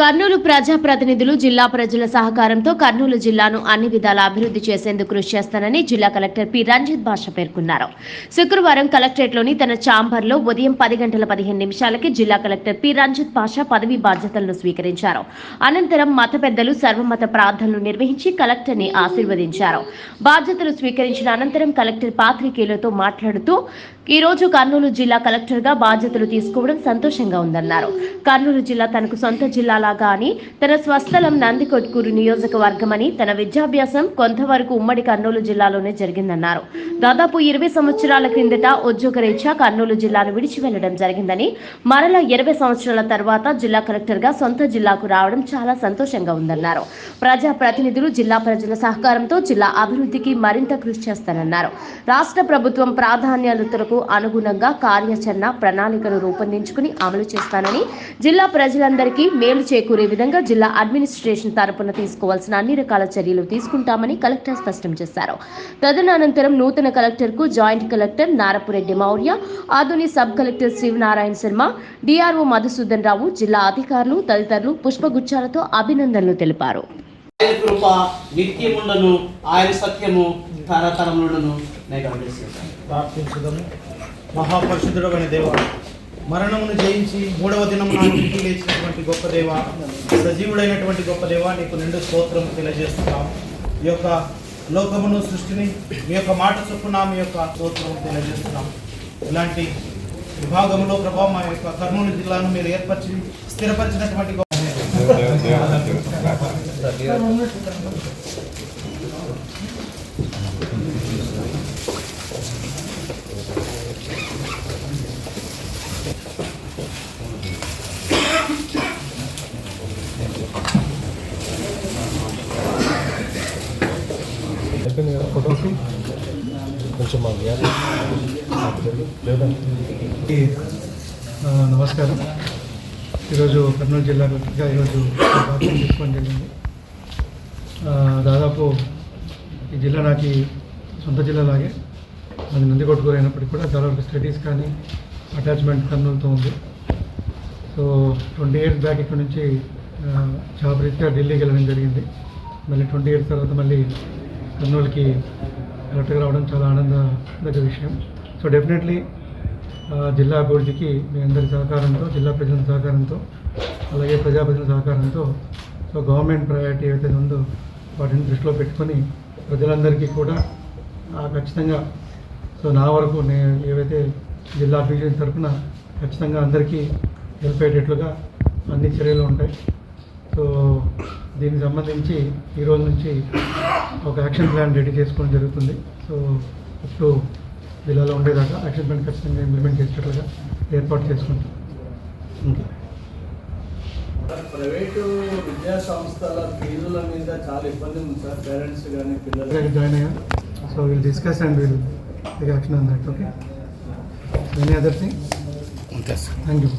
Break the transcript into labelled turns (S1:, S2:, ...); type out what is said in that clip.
S1: కర్నూలు ప్రజాప్రతినిధులు జిల్లా ప్రజల సహకారంతో కర్నూలు జిల్లాను అన్ని విధాల అభివృద్ధి చేసేందుకు కృషి చేస్తానని జిల్లా కలెక్టర్ పి. రంజిత్ భాష పేర్కొన్నారు. శుక్రవారం కలెక్టరేట్లోని తన ఛాంబర్లో ఉదయం పది గంటల పదిహేను నిమిషాలకి జిల్లా కలెక్టర్ పి. రంజిత్ భాష పదవి బాధ్యతలను స్వీకరించారు. అనంతరం మత పెద్దలు సర్వమత ప్రార్థనలు నిర్వహించి కలెక్టర్ని ఆశీర్వదించారు. బాధ్యతలు స్వీకరించిన అనంతరం కలెక్టర్ పాత్రికేయులతో మాట్లాడుతూ ఈ రోజు కర్నూలు జిల్లా కలెక్టర్గా బాధ్యతలు తీసుకోవడం సంతోషంగా ఉందన్నారు. కర్నూలు జిల్లా తనకు సొంత జిల్లాలాగా అని తన స్వస్థలం నందికొట్కూరు నియోజకవర్గమని తన విద్యాభ్యాసం కొంతవరకు ఉమ్మడి కర్నూలు జిల్లాలోనే జరిగిందన్నారు. దాదాపు ఇరవై సంవత్సరాల క్రిందట ఉద్యోగరీత్యా కర్నూలు జిల్లాను విడిచి వెళ్ళడం జరిగిందని మరలా ఇరవై సంవత్సరాల తర్వాత జిల్లా కలెక్టర్గా సొంత జిల్లాకు రావడం చాలా సంతోషంగా ఉందన్నారు. ప్రజా ప్రతినిధులు జిల్లా ప్రజల సహకారంతో జిల్లా అభివృద్ధికి మరింత కృషి చేస్తానన్నారు. రాష్ట్ర ప్రభుత్వం ప్రాధాన్యతలకు అనుగుణంగా కార్యాచరణ ప్రణాళికను రూపొందించుకుని అమలు చేస్తానని జిల్లా ప్రజలందరికీ మేలు చేకూరే విధంగా జిల్లా అడ్మినిస్ట్రేషన్ తరపున తీసుకోవాల్సిన అన్ని రకాల చర్యలు తీసుకుంటామని కలెక్టర్ స్పష్టం చేశారు. తదనంతరం నూతన కలెక్టర్కు joint collector Narapureddy Maurya Adoni sub collector Sivanarayana Sharma DRO Madhusudan Rao జిల్లా అధికారులు తదితరులు పుష్పగుచ్చాలతో అభినందనలు తెలిపారు.
S2: ఆయన కృప నిత్యముండను ఆయన సత్యము తరతరములను నేను
S3: ప్రార్థించుదము. మహాపరిశుద్ధుడమైన దేవ మరణమును జయించి మూడవ దినం ఇంటికి లేచినటువంటి గొప్ప దేవ సజీవుడైనటువంటి గొప్ప దేవ నీకు నిండు స్తోత్రం తెలియజేస్తున్నాం. ఈ యొక్క లోకమును సృష్టిని మీ యొక్క మాట చొప్పున మీ యొక్క స్తోత్రం తెలియజేస్తున్నాం. ఇలాంటి విభాగంలో ప్రభావం మా యొక్క కర్నూలు జిల్లాను మీరు ఏర్పరిచి స్థిరపరిచినటువంటి గొప్ప
S4: అయిపోయింది కదా ఫోటోస్ కొంచెం
S5: మా నమస్కారం. ఈరోజు కర్నూలు జిల్లా కొత్తగా ఈరోజు బాధ్యత తీసుకోవడం జరిగింది. దాదాపు ఈ జిల్లా నాకు సొంత జిల్లాలాగే అది నందికొట్టుకూరు అయినప్పటికీ కూడా చాలా వరకు స్టడీస్ కానీ అటాచ్మెంట్ కర్నూలుతో ఉంది. సో ట్వంటీ ఇయర్స్ బ్యాక్ ఇక్కడ నుంచి జాబ్ రీత్యా ఢిల్లీకి వెళ్ళడం జరిగింది. మళ్ళీ ట్వంటీ ఇయర్స్ తర్వాత మళ్ళీ కర్నూలుకి కరెక్ట్గా రావడం చాలా ఆనందదగ్గ విషయం. సో డెఫినెట్లీ జిల్లా అభివృద్ధికి మీ అందరి సహకారంతో జిల్లా ప్రజల సహకారంతో అలాగే ప్రజాప్రతినిధుల సహకారంతో సో గవర్నమెంట్ ప్రయారిటీ ఏదైతే ఉందో వాటిని దృష్టిలో పెట్టుకొని ప్రజలందరికీ కూడా ఖచ్చితంగా సో నా వరకు నేను ఏవైతే జిల్లా అభివృద్ధి తరఫున ఖచ్చితంగా అందరికీ హెల్ప్ అయ్యేటట్లుగా అన్ని చర్యలు ఉంటాయి. సో దీనికి సంబంధించి ఈ రోజు నుంచి ఒక యాక్షన్ ప్లాన్ రెడీ చేసుకోవడం జరుగుతుంది. సో టు జిల్లాలో ఉండేదాకా యాక్షన్ ప్లాన్ ఖచ్చితంగా ఇంప్లిమెంట్ చేసేటట్లుగా ఏర్పాటు చేసుకుంటాం. ఇంకా
S6: ప్రైవేటు విద్యా సంస్థల ఫీజుల మీద చాలా ఇబ్బంది ఉంది సార్. పేరెంట్స్ కానీ పిల్లలు
S5: జాయిన్ అయ్యా so will discuss and will take action on that okay any other thing thank you